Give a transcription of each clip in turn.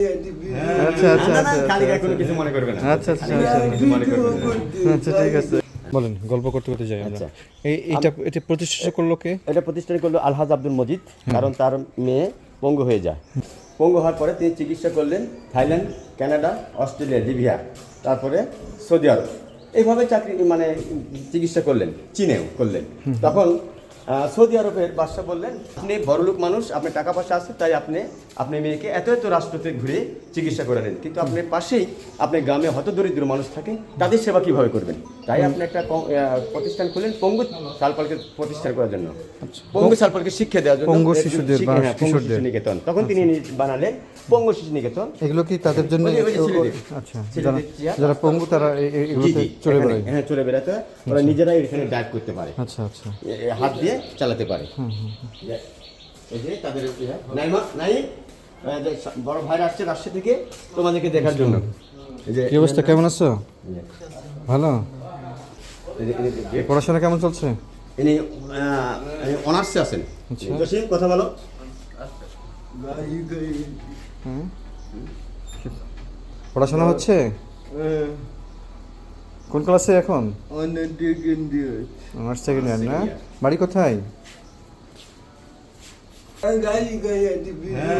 আচ্ছা আচ্ছা আচ্ছা খালি গায়ে কোনো আচ্ছা কিছু মনে করবে না। আচ্ছা আচ্ছা খালি গায়ে কোনো কিছু মনে করবে না। আচ্ছা ঠিক আছে। বলেন গল্প করতে করতে যাই আমরা। আচ্ছা। এই এইটা এটা প্রতিষ্ঠা করল কে? এটা প্রতিষ্ঠা করল আলহাজ আব্দুল মজিদ কারণ তার মেয়ে পঙ্গু হয়ে যায়। পঙ্গু হওয়ার পরে তিনি চিকিৎসা করলেন থাইল্যান্ড কানাডা অস্ট্রেলিয়া লিবিয়া তারপরে সৌদি আরব। এইভাবে চাকরি মানে চিকিৎসা করলেন চীনেও করলেন। তখন সৌদি আরবের বাদশাহ বললেন আপনি বড়লোক মানুষ আপনার টাকা পয়সা আছে তাই আপনি আপনি মেয়েকে এত এত রাষ্ট্রতে ঘুরে চিকিৎসা করে নেন। কিন্তু আপনার পাশেই আপনার গ্রামে হতদরিদ্র মানুষ থাকে তাদের সেবা কীভাবে করবেন? তাই আপনি একটা প্রতিষ্ঠান খুললেন পঙ্গু সালপালকে প্রতিষ্ঠান করার জন্য। পঙ্গু সালপালকে শিক্ষা দেওয়ার জন্য আচ্ছা। পঙ্গু শিশুদের হ্যাঁ। শিশু নিকেতন। তখন তিনি নি- বানালেন পঙ্গু শিশু নিকেতন। এগুলো কি তাদের জন্য। আচ্ছা যারা পঙ্গু তারা এগুলোতে চলে বেড়ায়। হ্যাঁ চলে বেড়াতে ওরা নিজেরাই এখানে ডায়েট করতে পারে। আচ্ছা আচ্ছা। হাত দিয়ে চালাতে পারে। এই যে তাদের ইয়ে, নাইমা নাই এই যে সা- বড় ভাইরা আসছে রাজশাহী থেকে তোমাদেরকে দেখার জন্য। এই যে কি অবস্থা? কেমন আছো? ভালো? পড়াশোনা কেমন চলছে? ইনি অনার্সে আছেন। আচ্ছা। জসিম কথা বলো। পড়াশোনা হচ্ছে? কোন ক্লাসে এখন? Honours second year. না? বাড়ি কোথায়?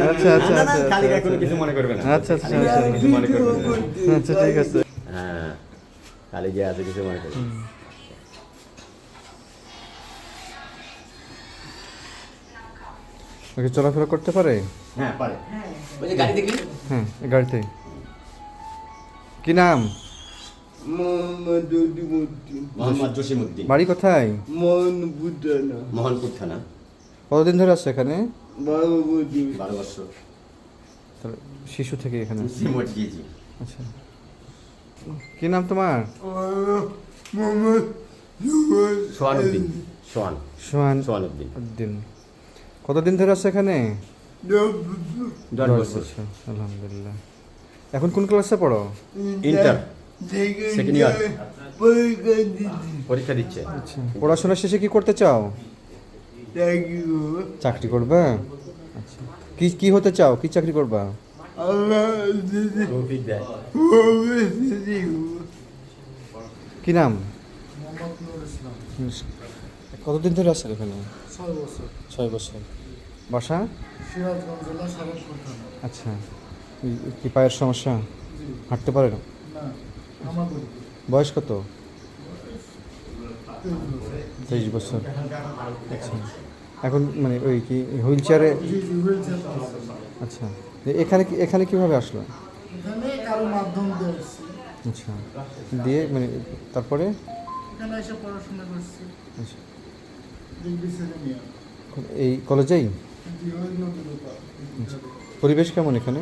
আচ্ছা আচ্ছা আচ্ছা খালি গায়ে কোনো আচ্ছা কিছু মনে করবে আচ্ছা, আচ্ছা, আচ্ছা। মনে আচ্ছা ঠিক আছে। হ্যাঁ খালি আছে কিছু মনে করবে ওকে চলাফেরা করতে পারে? হ্যাঁ পারে। ওই যে গাড়ি দেখলি হ্যাঁ গাড়িতে। কি নাম? মোহাম্মদ জসিমউদ্দিন বাড়ি কোথায়? মোহনপুর থানা। কতদিন ধরে আছে এখানে? বারো বছর তাহলে শিশু থেকে এখানে আচ্ছা। কি নাম তোমার? সোহান। সোহান উদ্দিন কতদিন ধরে আছে এখানে? দশ বছর। আলহামদুলিল্লাহ। এখন কোন ক্লাসে পড়ো? ইন্টার। সেকেন্ড ইয়ার পরীক্ষা দিচ্ছে। আচ্ছা। পড়াশোনা শেষে কি করতে চাও? চাকরি করবে? আচ্ছা কি কি হতে চাও? কি চাকরি করবা? কি নাম? কতদিন ধরে আছেন এখানে? ছয় বছর। বাসা? আচ্ছা। কি পায়ের সমস্যা? হাঁটতে পারে না। বয়স কত? তেইশ বছর। আচ্ছা এখন মানে ওই কি হুইল চেয়ারে। আচ্ছা। এখানে কি এখানে কীভাবে আসলো? আচ্ছা। দিয়ে মানে তারপরে? আচ্ছা। এই কলেজেই? নদীর উপর পরিবেশ কেমন এখানে?